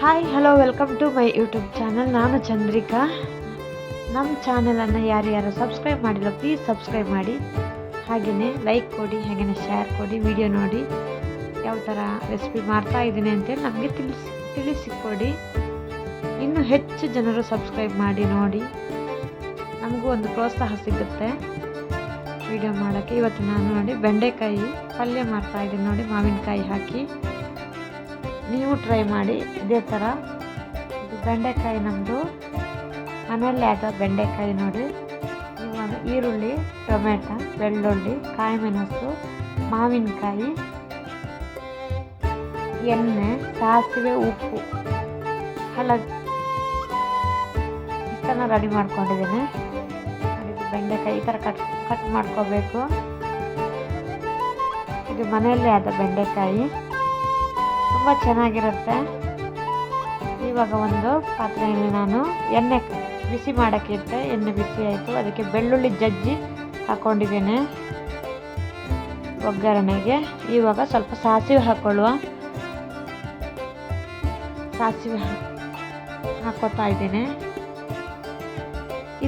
Hi hello welcome to my YouTube channel ನಾನು ಚಂದ್ರಿಕಾ. ನಮ್ಮ ಚಾನಲನ್ನು ಯಾರ್ಯಾರು ಸಬ್ಸ್ಕ್ರೈಬ್ ಮಾಡಿಲ್ಲ ಪ್ಲೀಸ್ ಸಬ್ಸ್ಕ್ರೈಬ್ ಮಾಡಿ. ಹಾಗೆಯೇ ಲೈಕ್ ಕೊಡಿ ಹಾಗೆಯೇ ಶೇರ್ ಕೊಡಿ ವಿಡಿಯೋ ನೋಡಿ. ಯಾವ ಥರ ರೆಸಿಪಿ ಮಾಡ್ತಾ ಇದ್ದೀನಿ ಅಂತೇಳಿ ನಮಗೆ ತಿಳಿಸಿ, ತಿಳಿಸಿಕೊಡಿ. ಇನ್ನೂ ಹೆಚ್ಚು ಜನರು ಸಬ್ಸ್ಕ್ರೈಬ್ ಮಾಡಿ, ನೋಡಿ. ನಮಗೂ ಒಂದು ಪ್ರೋತ್ಸಾಹ ಸಿಗುತ್ತೆ ವಿಡಿಯೋ ಮಾಡೋಕ್ಕೆ. ಇವತ್ತು ನಾನು ನೋಡಿ ಬೆಂಡೆಕಾಯಿ ಪಲ್ಯ ಮಾಡ್ತಾ ಇದ್ದೀನಿ ನೋಡಿ, ಮಾವಿನಕಾಯಿ ಹಾಕಿ. ನೀವು ಟ್ರೈ ಮಾಡಿ, ಇದೇ ಥರ ಇದು ಬೆಂಡೆಕಾಯಿ ನಮ್ಮದು ಮನೆಯಲ್ಲೇ ಆದ ಬೆಂಡೆಕಾಯಿ ನೋಡಿ. ಇವಾಗ ಈರುಳ್ಳಿ, ಟೊಮೆಟೊ, ಬೆಳ್ಳುಳ್ಳಿ ಕಾಯಿ ಮೆಣಸು ಮಾವಿನಕಾಯಿ, ಎಣ್ಣೆ, ಸಾಸಿವೆ, ಉಪ್ಪು. ಹಳದಿ ಇಷ್ಟನ್ನು ರೆಡಿ ಮಾಡ್ಕೊಂಡಿದ್ದೀನಿ. ಬೆಂಡೆಕಾಯಿ ಈ ಥರ ಕಟ್ ಕಟ್ ಮಾಡ್ಕೋಬೇಕು. ಇದು ಮನೆಯಲ್ಲೇ ಆದ ಬೆಂಡೆಕಾಯಿ. ತುಂಬ ಚೆನ್ನಾಗಿರುತ್ತೆ. ಇವಾಗ ಒಂದು ಪಾತ್ರೆಯಲ್ಲಿ ನಾನು ಎಣ್ಣೆ ಬಿಸಿ ಮಾಡೋಕ್ಕಿಟ್ಟೆ ಎಣ್ಣೆ ಬಿಸಿ ಆಯಿತು. ಅದಕ್ಕೆ ಬೆಳ್ಳುಳ್ಳಿ ಜಜ್ಜಿ ಹಾಕ್ಕೊಂಡಿದ್ದೇನೆ ಒಗ್ಗರಣೆಗೆ ಇವಾಗ ಸ್ವಲ್ಪ ಸಾಸಿವೆ ಹಾಕ್ಕೊಳ್ಳುವ ಸಾಸಿವೆ ಹಾಕೋತಾ ಇದ್ದೀನಿ.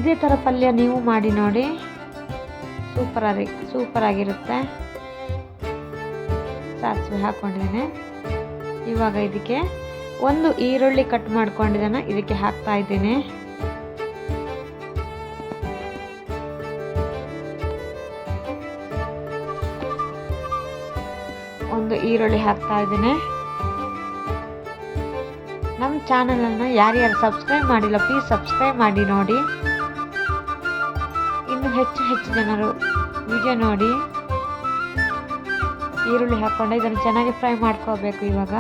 ಇದೇ ಥರ ಪಲ್ಯ ನೀವು ಮಾಡಿ ನೋಡಿ. ಸೂಪರ್ ಆಗಿ, ಸೂಪರ್ ಆಗಿರುತ್ತೆ. ಸಾಸಿವೆ ಹಾಕ್ಕೊಂಡಿದ್ದೇನೆ ಇವಾಗ ಇದಕ್ಕೆ ಒಂದು ಈರುಳ್ಳಿ ಕಟ್ ಮಾಡ್ಕೊಂಡಿದ್ದಾನೆ ಇದಕ್ಕೆ ಹಾಕ್ತಾ ಇದ್ದೀನಿ. ಒಂದು ಈರುಳ್ಳಿ ಹಾಕ್ತಾ ಇದ್ದೀನಿ. ನಮ್ಮ ಚಾನಲನ್ನು ಯಾರ್ಯಾರು ಸಬ್ಸ್ಕ್ರೈಬ್ ಮಾಡಿಲ್ಲ ಪ್ಲೀಸ್ ಸಬ್ಸ್ಕ್ರೈಬ್ ಮಾಡಿ ನೋಡಿ. ಇನ್ನು ಹೆಚ್ಚು ಹೆಚ್ಚು ಜನರು ವಿಡಿಯೋ ನೋಡಿ. ಈರುಳ್ಳಿ ಹಾಕ್ಕೊಂಡು ಇದನ್ನು ಚೆನ್ನಾಗಿ ಫ್ರೈ ಮಾಡ್ಕೋಬೇಕು ಇವಾಗ.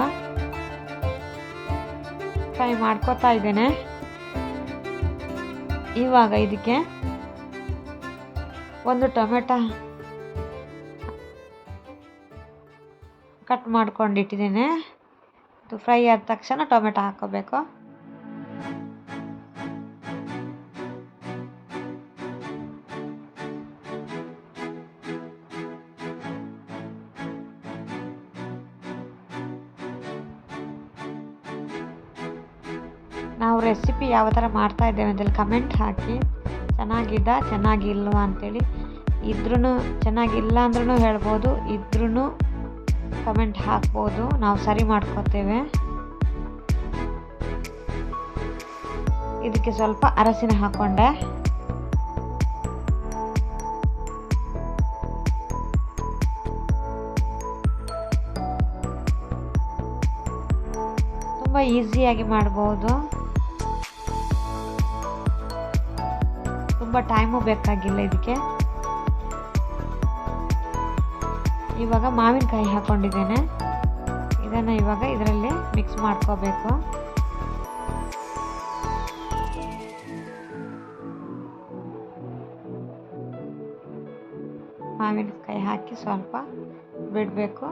ಫ್ರೈ ಮಾಡ್ಕೋತಾ ಇದ್ದೇನೆ. ಇವಾಗ ಇದಕ್ಕೆ ಒಂದು ಟೊಮೆಟೊ ಕಟ್ ಮಾಡ್ಕೊಂಡಿಟ್ಟಿದ್ದೇನೆ ಅದು ಫ್ರೈ ಆದ ತಕ್ಷಣ ಟೊಮೆಟೊ ಹಾಕೋಬೇಕು. ನಾವು ರೆಸಿಪಿ ಯಾವ ಥರ ಮಾಡ್ತಾ ಇದ್ದೇವೆ ಅಂತೇಳಿ ಕಮೆಂಟ್ ಹಾಕಿ. ಚೆನ್ನಾಗಿದ್ದ ಚೆನ್ನಾಗಿಲ್ವಾ ಅಂತೇಳಿ. ಇದ್ರೂ ಚೆನ್ನಾಗಿಲ್ಲ ಅಂದ್ರೂ ಹೇಳ್ಬೋದು ಇದ್ರೂ ಕಮೆಂಟ್ ಹಾಕ್ಬೋದು. ನಾವು ಸರಿ ಮಾಡ್ಕೋತೇವೆ. ಇದಕ್ಕೆ ಸ್ವಲ್ಪ ಅರಸಿನ ಹಾಕ್ಕೊಂಡೆ ತುಂಬ ಈಸಿಯಾಗಿ ಮಾಡ್ಬೋದು. ತುಂಬ ಟೈಮು ಬೇಕಾಗಿಲ್ಲ ಇದಕ್ಕೆ. ಇವಾಗ ಮಾವಿನಕಾಯಿ ಹಾಕ್ಕೊಂಡಿದ್ದೇನೆ ಇದನ್ನು ಇವಾಗ ಇದರಲ್ಲಿ ಮಿಕ್ಸ್ ಮಾಡ್ಕೋಬೇಕು. ಮಾವಿನಕಾಯಿ ಹಾಕಿ ಸ್ವಲ್ಪ ಬಿಡಬೇಕು.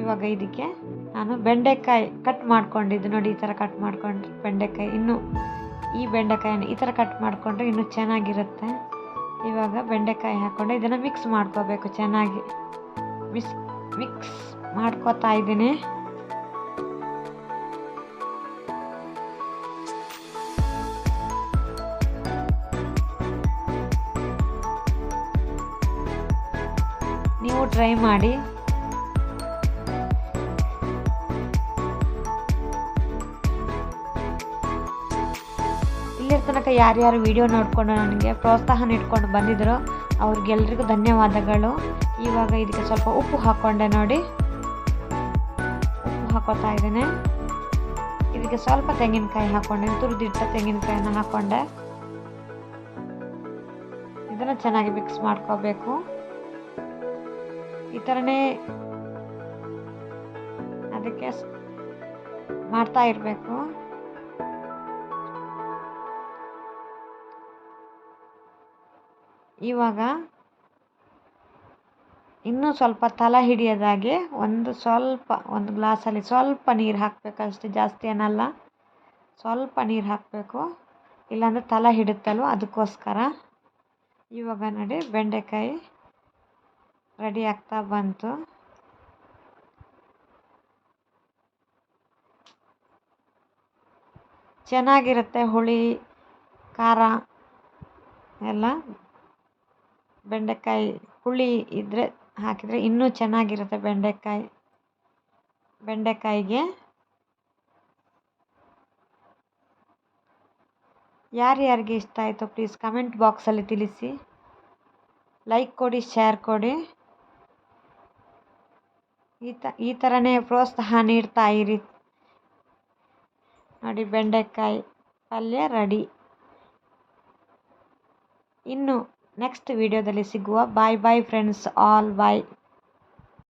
ಇವಾಗ ಇದಕ್ಕೆ ನಾನು ಬೆಂಡೆಕಾಯಿ ಕಟ್ ಮಾಡ್ಕೊಂಡಿದ್ದು. ನೋಡಿ ಈ ಥರ ಕಟ್ ಮಾಡ್ಕೊಂಡು ಬೆಂಡೆಕಾಯಿ ಇನ್ನೂ ಈ ಬೆಂಡೆಕಾಯಿನ ಈ ಥರ ಕಟ್ ಮಾಡಿಕೊಂಡ್ರೆ ಇನ್ನೂ ಚೆನ್ನಾಗಿರುತ್ತೆ. ಇವಾಗ ಬೆಂಡೆಕಾಯಿ ಹಾಕ್ಕೊಂಡು ಇದನ್ನು ಮಿಕ್ಸ್ ಮಾಡ್ಕೋಬೇಕು ಚೆನ್ನಾಗಿ. ಮಿಸ್ ಮಿಕ್ಸ್ ಮಾಡ್ಕೋತಾ ಇದ್ದೀನಿ. ನೀವು ಟ್ರೈ ಮಾಡಿ. ತನಕ ಯಾರ್ಯಾರು ವಿಡಿಯೋ ನೋಡಿಕೊಂಡು ನನಗೆ ಪ್ರೋತ್ಸಾಹ ನೀಡ್ಕೊಂಡು ಬಂದಿದ್ರು ಅವ್ರಿಗೆಲ್ರಿಗೂ ಧನ್ಯವಾದಗಳು. ಇವಾಗ ಇದಕ್ಕೆ ಸ್ವಲ್ಪ ಉಪ್ಪು ಹಾಕ್ಕೊಂಡೆ ನೋಡಿ. ಉಪ್ಪು ಹಾಕೋತಾ ಇದ್ದೇನೆ. ಇದಕ್ಕೆ ಸ್ವಲ್ಪ ತೆಂಗಿನಕಾಯಿ ಹಾಕ್ಕೊಂಡೆ ತುರಿದಿಟ್ಟ ತೆಂಗಿನಕಾಯಿನ ಹಾಕ್ಕೊಂಡೆ ಇದನ್ನು ಚೆನ್ನಾಗಿ ಮಿಕ್ಸ್ ಮಾಡ್ಕೋಬೇಕು. ಈ ಥರನೇ ಅದಕ್ಕೆ ಮಾಡ್ತಾ ಇರಬೇಕು. ಇವಾಗ ಇನ್ನೂ ಸ್ವಲ್ಪ ತಲೆ ಹಿಡಿಯೋದಾಗಿ ಒಂದು ಸ್ವಲ್ಪ, ಒಂದು ಗ್ಲಾಸಲ್ಲಿ ಸ್ವಲ್ಪ ನೀರು ಹಾಕಬೇಕಷ್ಟೆ, ಜಾಸ್ತಿ ಏನಲ್ಲ. ಸ್ವಲ್ಪ ನೀರು ಹಾಕಬೇಕು. ಇಲ್ಲಾಂದರೆ ತಲೆ ಹಿಡುತ್ತಲ್ವ, ಅದಕ್ಕೋಸ್ಕರ. ಇವಾಗ ನೋಡಿ, ಬೆಂಡೆಕಾಯಿ ರೆಡಿ ಆಗ್ತಾ ಬಂತು. ಚೆನ್ನಾಗಿರುತ್ತೆ ಹುಳಿ, ಖಾರ ಎಲ್ಲ. ಬೆಂಡೆಕಾಯಿ ಹುಳಿ ಇದ್ದರೆ ಹಾಕಿದರೆ ಇನ್ನೂ ಚೆನ್ನಾಗಿರುತ್ತೆ ಬೆಂಡೆಕಾಯಿ, ಬೆಂಡೆಕಾಯಿಗೆ. ಯಾರ್ಯಾರಿಗೆ ಇಷ್ಟ ಆಯಿತು ಪ್ಲೀಸ್ ಕಮೆಂಟ್ ಬಾಕ್ಸಲ್ಲಿ ತಿಳಿಸಿ. ಲೈಕ್ ಕೊಡಿ ಶೇರ್ ಕೊಡಿ. ಈ ತ, ಈ ಥರನೇ ಪ್ರೋತ್ಸಾಹ ನೀಡ್ತಾ ಇರಿ. ನೋಡಿ ಬೆಂಡೆಕಾಯಿ ಪಲ್ಯ ರೆಡಿ. ಇನ್ನು ನೆಕ್ಸ್ಟ್ ವಿಡಿಯೋದಲ್ಲಿ ಸಿಗುವ ಬಾಯ್ ಬಾಯ್ ಫ್ರೆಂಡ್ಸ್ ಆಲ್ ಬಾಯ್